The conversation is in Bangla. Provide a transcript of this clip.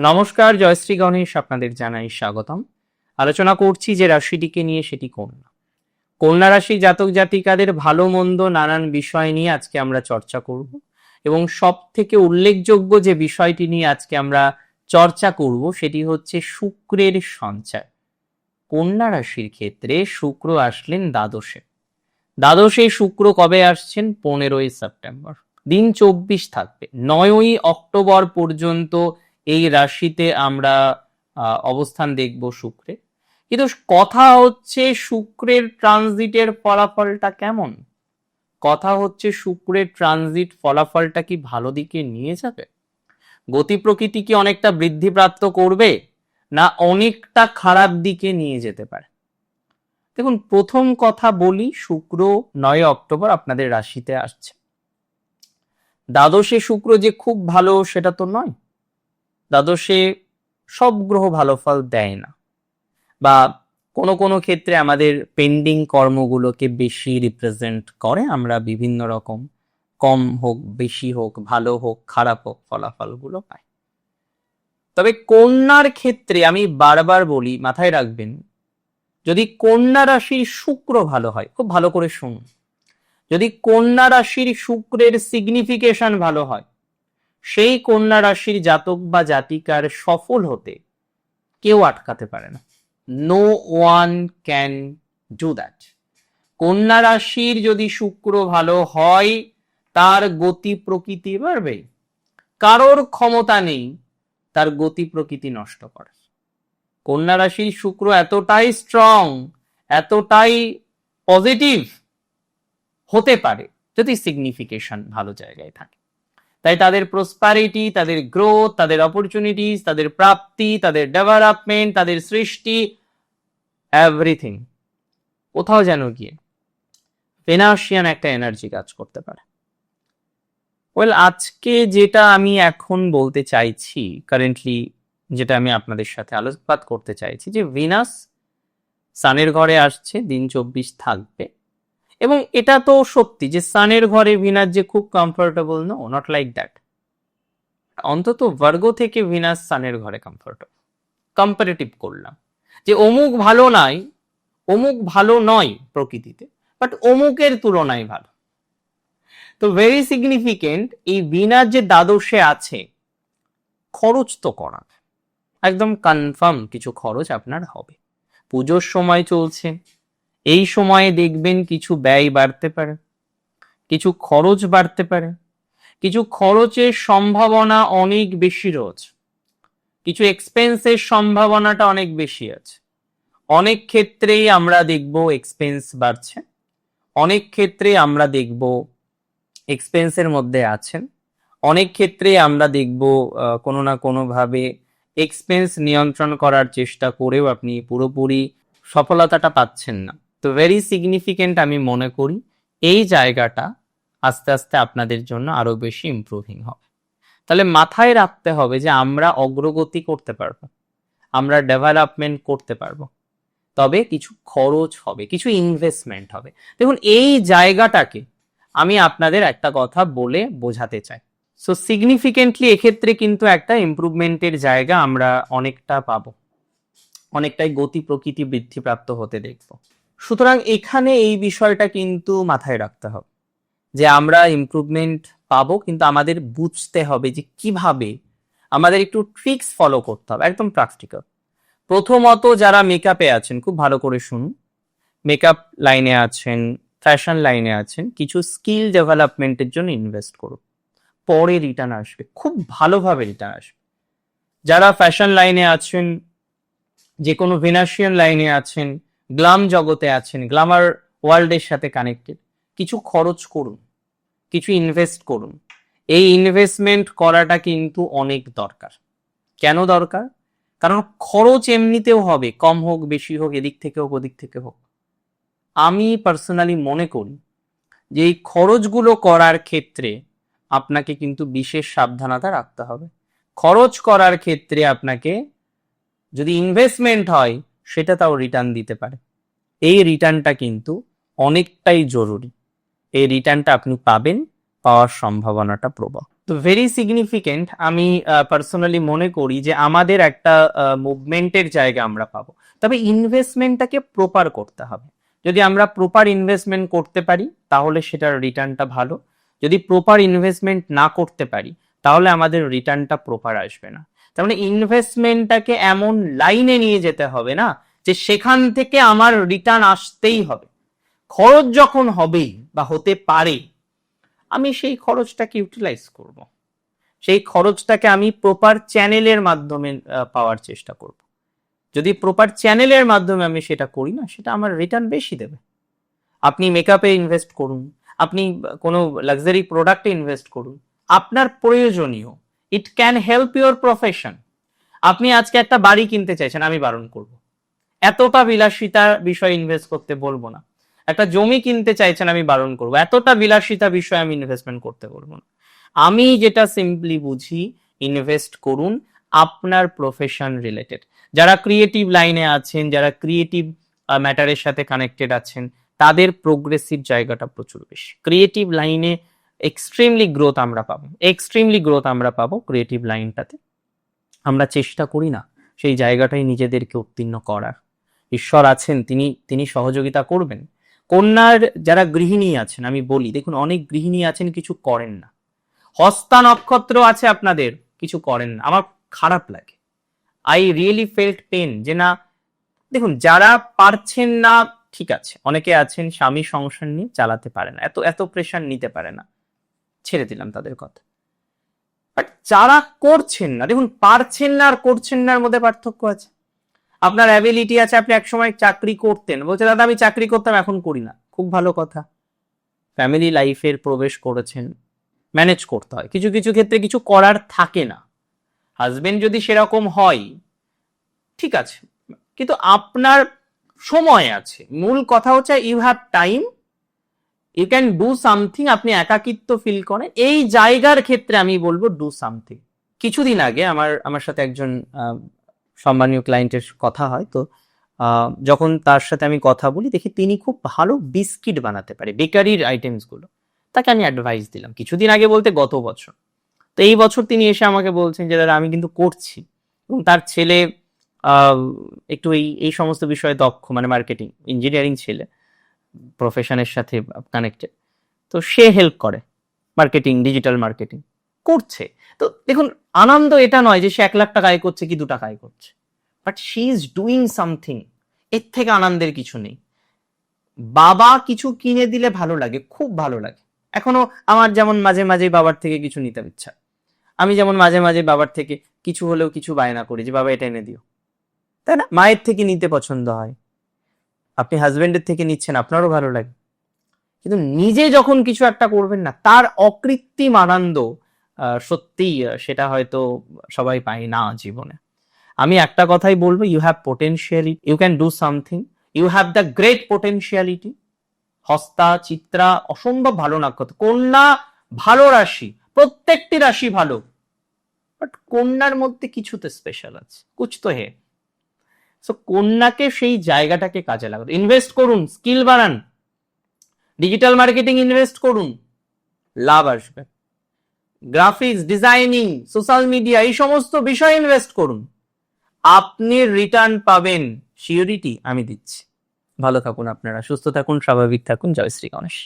নমস্কার জয়শ্রী গণেশ, আপনাদের জানাই স্বাগতম। আলোচনা করছি যে রাশিটিকে নিয়ে সেটি কন্যা কন্যা রাশি জাতক জাতিকাদের ভালো মন্দ নানান বিষয় নিয়ে আজকে আমরা চর্চা করব এবং সব থেকে উল্লেখযোগ্য যে বিষয়টি নিয়ে আজকে আমরা চর্চা করব সেটি হচ্ছে শুক্রের সঞ্চার কন্যা রাশির ক্ষেত্রে শুক্র আসলেন দ্বাদশে। দ্বাদশে শুক্র কবে আসছেন? পনেরোই সেপ্টেম্বর। দিন চব্বিশ থাকবে। নয়ই অক্টোবর পর্যন্ত এই রাশিতে আমরা অবস্থান দেখব শুক্রে। কিন্তু কথা হচ্ছে শুক্রের ট্রানজিটের ফলাফলটা কেমন? কথা হচ্ছে শুক্রের ট্রানজিট ফলাফলটা কি ভালো দিকে নিয়ে যাবে? গতি প্রকৃতি কি অনেকটা বৃদ্ধিপ্রাপ্ত করবে, না অনেকটা খারাপ দিকে নিয়ে যেতে পারে? দেখুন, প্রথম কথা বলি, শুক্র নয় অক্টোবর আপনাদের রাশিতে আসছে। দ্বাদশে শুক্র যে খুব ভালো, সেটা তো নয়। দ্বাদশে সব গ্রহ ভালো ফল দেয় না। বা কোনো কোনো ক্ষেত্রে আমাদের পেন্ডিং কর্মগুলোকে বেশি রিপ্রেজেন্ট করে। আমরা বিভিন্ন রকম কম হোক, বেশি হোক, ভালো হোক, খারাপ হোক ফলাফলগুলো পাই। তবে কন্যার ক্ষেত্রে আমি বারবার বলি, মাথায় রাখবেন, যদি কন্যা রাশির শুক্র ভালো হয়, খুব ভালো করে শুনুন, যদি কন্যা রাশির শুক্রের সিগনিফিকেশন ভালো হয় সেই কন্যা রাশির জাতক বা জাতিকার সফল হতে কেউ আটকাতে পারে না। No one can do that কন্যা রাশির যদি শুক্র ভালো হয়, তার গতি প্রকৃতি বাড়বে। কারোর ক্ষমতা নেই, তার গতি প্রকৃতি নষ্ট করে। কন্যা রাশির শুক্র এতটাই স্ট্রং এতটাই পজিটিভ হতে পারে যদি সিগনিফিকেশন ভালো জায়গায় থাকে। তাই তাদের প্রসপারিটি তাদের গ্রোথ তাদের অপরচুনিটিস তাদের প্রাপ্তি, তাদের ডেভেলপমেন্ট তাদের সৃষ্টি এভরিথিং কোথাও যেন গিয়ে ফেনাশিয়ান একটা এনার্জি কাজ করতে পারে। ওয়েল আজকে যেটা আমি এখন বলতে চাইছি কারেন্টলি যেটা আমি আপনাদের সাথে আলোকপাত করতে চাইছি, যে ভিনাস সানের ঘরে আসছে, দিন চব্বিশ থাকবে। এবং এটা তো সত্যি যে সানের ঘরে ভিনাস যে খুব comfortable no not like that অন্তত ভার্গ থেকে ভিনাস সানের ঘরে কমফোর্টেবল কম্পারেটিভ করলাম। যে অমুক ভালো নাই, অমুক ভালো নয় প্রকৃতিতে বাট অমুকের তুলনায় ভালো। তো ভেরি সিগনিফিকেন্ট এই ভিনাস যে দ্বাদশে আছে, খরচ তো করা একদম কনফার্ম কিছু খরচ আপনার হবে। পুজোর সময় চলছে। এই সময়ে দেখবেন কিছু ব্যয় বাড়তে পারে, কিছু খরচ বাড়তে পারে, কিছু খরচের সম্ভাবনা অনেক বেশি রয়েছে, কিছু এক্সপেন্সের সম্ভাবনাটা অনেক বেশি আছে। অনেক ক্ষেত্রেই আমরা দেখব এক্সপেন্স বাড়ছে, অনেক ক্ষেত্রে আমরা দেখব এক্সপেন্সের মধ্যে আছেন, অনেক ক্ষেত্রে আমরা দেখব কোনো না কোনোভাবে এক্সপেন্স নিয়ন্ত্রণ করার চেষ্টা করেও আপনি পুরোপুরি সফলতাটা পাচ্ছেন না। তো ভেরি সিগনিফিকেন্ট আমি মনে করি, এই জায়গাটা আস্তে আস্তে আপনাদের জন্য আরও বেশি ইমপ্রুভিং হবে। তাহলে মাথায় রাখতে হবে যে আমরা অগ্রগতি করতে পারব, আমরা ডেভেলপমেন্ট করতে পারব, তবে কিছু খরচ হবে, কিছু ইনভেস্টমেন্ট হবে। দেখুন, এই জায়গাটাকে আমি আপনাদের একটা কথা বলে বোঝাতে চাই। সো সিগনিফিকেন্টলি এক্ষেত্রে কিন্তু একটা ইমপ্রুভমেন্টের জায়গা আমরা অনেকটা পাবো, অনেকটাই গতি প্রকৃতি বৃদ্ধিপ্রাপ্ত হতে দেখব। সুতরাং এখানে এই বিষয়টা কিন্তু মাথায় রাখতে হবে, যে আমরা ইমপ্রুভমেন্ট পাবো, কিন্তু আমাদের বুঝতে হবে যে কীভাবে আমাদের একটু ট্রিক্স ফলো করতে হবে, একদম প্র্যাকটিক্যাল প্রথমত যারা মেকআপে আছেন, খুব ভালো করে শুনুন। মেকআপ লাইনে আছেন ফ্যাশন লাইনে আছেন, কিছু স্কিল ডেভেলপমেন্টের জন্য ইনভেস্ট করুন। পরে রিটার্ন আসবে, খুব ভালোভাবে রিটার্ন আসবে। যারা ফ্যাশন লাইনে আছেন যে কোনো ভেনাশিয়ান লাইনে আছেন গ্লাম জগতে আছেন, গ্লামার ওয়ার্ল্ডের সাথে কানেক্টেড কিছু খরচ করুন, কিছু ইনভেস্ট করুন। এই ইনভেস্টমেন্ট করাটা কিন্তু অনেক দরকার। কেন দরকার? কারণ খরচ এমনিতেও হবে, কম হোক, বেশি হোক, এদিক থেকে হোক, ওদিক থেকে হোক। আমি পার্সোনালি মনে করি যে এই খরচগুলো করার ক্ষেত্রে আপনাকে কিন্তু বিশেষ সাবধানতা রাখতে হবে। খরচ করার ক্ষেত্রে আপনাকে যদি ইনভেস্টমেন্ট হয় সেটা তাও রিটার্ন দিতে পারে। এই রিটার্নটা কিন্তু অনেকটাই জরুরি। এই রিটার্নটা আপনি পাবেন, পাওয়ার সম্ভাবনাটা প্রবল। তো ভেরি সিগনিফিকেন্ট আমি পার্সোনালি মনে করি যে আমাদের একটা মুভমেন্টের জায়গা আমরা পাবো। তবে ইনভেস্টমেন্টটাকে প্রপার করতে হবে। যদি আমরা প্রপার ইনভেস্টমেন্ট করতে পারি, তাহলে সেটার রিটার্নটা ভালো। যদি প্রপার ইনভেস্টমেন্ট না করতে পারি, তাহলে আমাদের রিটার্নটা প্রপার আসবে না। তার মানে ইনভেস্টমেন্টটাকে এমন লাইনে নিয়ে যেতে হবে না, যে সেখান থেকে আমার রিটার্ন আসতেই হবে। খরচ যখন হবেই বা হতে পারে, আমি সেই খরচটাকে ইউটিলাইজ করব। সেই খরচটাকে আমি প্রপার চ্যানেলের মাধ্যমে পাওয়ার চেষ্টা করব। যদি প্রপার চ্যানেলের মাধ্যমে আমি সেটা করি না, সেটা আমার রিটার্ন বেশি দেবে। আপনি মেকআপে ইনভেস্ট করুন, আপনি কোনো লাক্সারি প্রোডাক্টে ইনভেস্ট করুন, আপনার প্রয়োজনীয় it can help your profession আপনি আজকে একটা বাড়ি কিনতে চাইছেন, আমি বারণ করব। এতটা বিলাসিতার বিষয়ে ইনভেস্ট করতে বলব না। একটা জমি কিনতে চাইছেন, আমি বারণ করব। এতটা বিলাসিতা বিষয়ে আমি ইনভেস্টমেন্ট করতে বলব না। আমি যেটা সিম্পলি বুঝি ইনভেস্ট করুন আপনার প্রফেশন রিলেটেড যারা ক্রিয়েটিভ লাইনে আছেন, যারা ক্রিয়েটিভ ম্যাটারের সাথে কানেক্টেড আছেন, তাদের প্রোগ্রেসিভ জায়গাটা প্রচুর বেশি। ক্রিয়েটিভ লাইনে এক্সট্রিমলি গ্রোথ আমরা পাবো। এক্সট্রিমলি গ্রোথ আমরা পাবো ক্রিয়েটিভ লাইনটাতে আমরা চেষ্টা করি না সেই জায়গাটাই নিজেদেরকে উত্তীর্ণ করার। ঈশ্বর আছেন, তিনি তিনি সহযোগিতা করবেন। কন্যার যারা গৃহিণী আছেন, আমি বলি, দেখুন, অনেক গৃহিণী আছেন, কিছু করেন না। হস্তা নক্ষত্র আছে আপনাদের, কিছু করেন না। আমার খারাপ লাগে। আই রিয়েলি ফেল্ট পেন যে না, দেখুন, যারা পারছেন না, ঠিক আছে। অনেকে আছেন, স্বামী সংসার নিয়ে চালাতে পারে না। এত এত প্রেশার নিতে পারে না। ছেড়ে দিলাম তাদের কথা। বাট যারা করছেন না, দেখুন, পারছেন না আর করছেন না মধ্যে পার্থক্য আছে। আপনার অ্যাবিলিটি আছে আপনি একসময় চাকরি করতেন। বলছে, দাদা, আমি চাকরি করতাম, এখন করি না। খুব ভালো কথা। ফ্যামিলি লাইফের প্রবেশ করেছেন ম্যানেজ করতে হয়। কিছু কিছু ক্ষেত্রে কিছু করার থাকে না। হাজবেন্ড যদি সেরকম হয়, ঠিক আছে। কিন্তু আপনার সময় আছে। মূল কথা হচ্ছে you have time you can do something আপনি একাকিত্ব ফিল করেন। এই জায়গার ক্ষেত্রে আমি বলব ডু সামথিং কিছুদিন আগে আমার আমার সাথে একজন সম্মানীয় ক্লায়েন্টের কথা হয়, তো যখন তার সাথে আমি কথা বলি, দেখি তিনি খুব ভালো বিস্কিট বানাতে পারে, বেকারির আইটেমসগুলো তাকে আমি অ্যাডভাইস দিলাম, কিছুদিন আগে বলতে গত বছর। তো এই বছর তিনি এসে আমাকে বলছেন যে, দাদা, আমি কিন্তু করছি। এবং তার ছেলে একটু এই এই সমস্ত বিষয়ে দক্ষ মানে মার্কেটিং ইঞ্জিনিয়ারিং ছেলে। প্রফেশনের সাথে কানেক্টেড তো সে হেল্প করে মার্কেটিং ডিজিটাল মার্কেটিং করছে। তো দেখুন, আনন্দ এটা নয় যে সে এক লাখ টাকা আয় করছে কি দু টাকা করছে। But she is doing something এর থেকে আনন্দের কিছু নেই। বাবা কিছু কিনে দিলে ভালো লাগে, খুব ভালো লাগে। এখনও আমার যেমন মাঝে মাঝে বাবার থেকে কিছু নিতে ইচ্ছা। আমি যেমন মাঝে মাঝে বাবার থেকে কিছু হলেও কিছু বায়না করি যে, বাবা, এটা এনে দিও। তাই না? মায়ের থেকে নিতে পছন্দ হয়। আপনি হাজবেন্ডের থেকে নিচ্ছেন আপনারও ভালো লাগে। কিন্তু নিজে যখন কিছু একটা করবেন না তার অকৃত্রিম আনন্দ আহ, সত্যিই সেটা হয়তো সবাই পায় না জীবনে। আমি একটা কথাই বলব you have potentially you can do something you have the great potentiality Hasta Chitra অসম্ভব ভালো নক্ষত্র কন্যা ভালো রাশি প্রত্যেকটি রাশি ভালো। বাট কন্যার মধ্যে কিছুতে স্পেশাল আছে কুছ তো হে। সো কন্যাকে সেই জায়গাটাকে কাজে লাগাতে ইনভেস্ট করুন স্কিল বাড়ান। ডিজিটাল মার্কেটিং ইনভেস্ট করুন। লাভ আসবে। গ্রাফিক্স ডিজাইনিং সোশ্যাল মিডিয়া এই সমস্ত বিষয়ে ইনভেস্ট করুন। আপনি রিটার্ন পাবেন। সিওরিটি আমি দিচ্ছি। ভালো থাকুন আপনারা, সুস্থ থাকুন, স্বাভাবিক থাকুন। জয় শ্রী গণেশ।